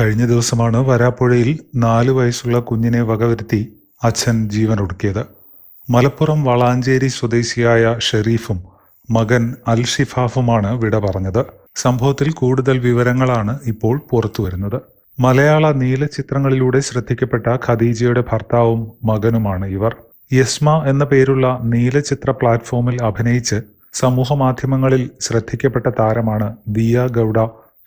കഴിഞ്ഞ ദിവസമാണ് വരാപ്പുഴയിൽ നാല് വയസ്സുള്ള കുഞ്ഞിനെ വകവരുത്തി അച്ഛൻ ജീവൻ ജീവനൊടുക്കിയത് മലപ്പുറം വളാഞ്ചേരി സ്വദേശിയായ ഷെരീഫും മകൻ അൽ ഷിഫാഫുമാണ് വിട പറഞ്ഞത്. സംഭവത്തിൽ കൂടുതൽ വിവരങ്ങളാണ് ഇപ്പോൾ പുറത്തു വരുന്നത്. മലയാള നീല ചിത്രങ്ങളിലൂടെ ശ്രദ്ധിക്കപ്പെട്ട ഖദീജയുടെ ഭർത്താവും മകനുമാണ് ഇവർ. യസ്മ എന്ന പേരുള്ള നീല ചിത്ര പ്ലാറ്റ്ഫോമിൽ അഭിനയിച്ച് സമൂഹ മാധ്യമങ്ങളിൽ ശ്രദ്ധിക്കപ്പെട്ട താരമാണ് ദിയ ഗൗഡ.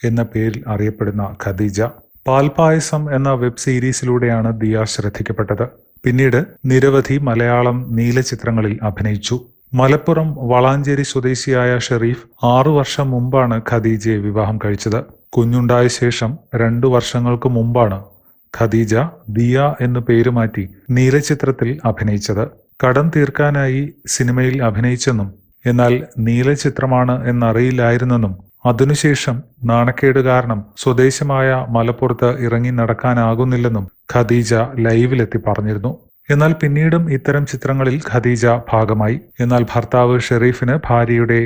എന്ന പേരിൽ അറിയപ്പെടുന്ന ഖദീജ പാൽപായസം എന്ന വെബ് സീരീസിലൂടെയാണ് ദിയ ശ്രദ്ധിക്കപ്പെട്ടത്. പിന്നീട് നിരവധി മലയാളം നീല ചിത്രങ്ങളിൽ അഭിനയിച്ചു. മലപ്പുറം വളാഞ്ചേരി സ്വദേശിയായ ഷെറീഫ് ആറു വർഷം മുമ്പാണ് ഖദീജയെ വിവാഹം കഴിച്ചത്. കുഞ്ഞുണ്ടായ ശേഷം രണ്ടു വർഷങ്ങൾക്ക് മുമ്പാണ് ഖദീജ ദിയ എന്നു പേര് മാറ്റി നീലചിത്രത്തിൽ അഭിനയിച്ചത്. കടം തീർക്കാനായി സിനിമയിൽ അഭിനയിച്ചെന്നും എന്നാൽ നീല ചിത്രമാണ് എന്നറിയില്ലായിരുന്നെന്നും അതിനുശേഷം നാണക്കേട് കാരണം സ്വദേശമായ മലപ്പുറത്ത് ഇറങ്ങി നടക്കാനാകുന്നില്ലെന്നും ഖദീജ ലൈവിലെത്തി പറഞ്ഞിരുന്നു. എന്നാൽ പിന്നീടും ഇത്തരം ചിത്രങ്ങളിൽ ഖദീജ ഭാഗമായി. എന്നാൽ ഭർത്താവ് ഷെറീഫിന് ഭാര്യയുടെ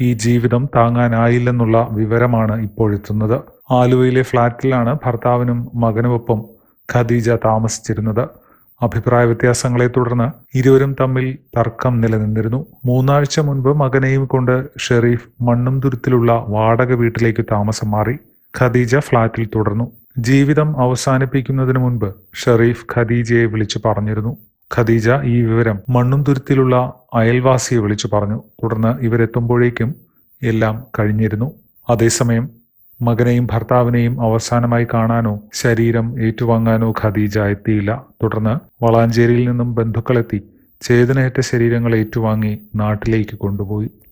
ഈ ജീവിതം താങ്ങാനായില്ലെന്നുള്ള വിവരമാണ് ഇപ്പോഴെത്തുന്നത് ആലുവയിലെ ഫ്ളാറ്റിലാണ് ഭർത്താവിനും മകനുമൊപ്പം ഖദീജ താമസിച്ചിരുന്നത്. അഭിപ്രായ വ്യത്യാസങ്ങളെ തുടർന്ന് ഇരുവരും തമ്മിൽ തർക്കം നിലനിന്നിരുന്നു. മൂന്നാഴ്ച മുൻപ് മകനെയും കൊണ്ട് ഷെറീഫ് മണ്ണുംതുരുത്തിലുള്ള വാടക വീട്ടിലേക്ക് താമസം മാറി ഖദീജ ഫ്ളാറ്റിൽ തുടർന്നു. ജീവിതം അവസാനിപ്പിക്കുന്നതിന് മുൻപ് ഷെറീഫ് ഖദീജയെ വിളിച്ചു പറഞ്ഞിരുന്നു. ഖദീജ ഈ വിവരം മണ്ണുംതുരുത്തിലുള്ള അയൽവാസിയെ വിളിച്ചു പറഞ്ഞു. തുടർന്ന് ഇവരെത്തുമ്പോഴേക്കും എല്ലാം കഴിഞ്ഞിരുന്നു. അതേസമയം മകനെയും ഭർത്താവിനെയും അവസാനമായി കാണാനോ ശരീരം ഏറ്റുവാങ്ങാനോ ഖദീജ എത്തിയില്ല. തുടർന്ന് വളാഞ്ചേരിയിൽ നിന്നും ബന്ധുക്കളെത്തി ചേതനയേറ്റ ശരീരങ്ങൾ ഏറ്റുവാങ്ങി നാട്ടിലേക്ക് കൊണ്ടുപോയി.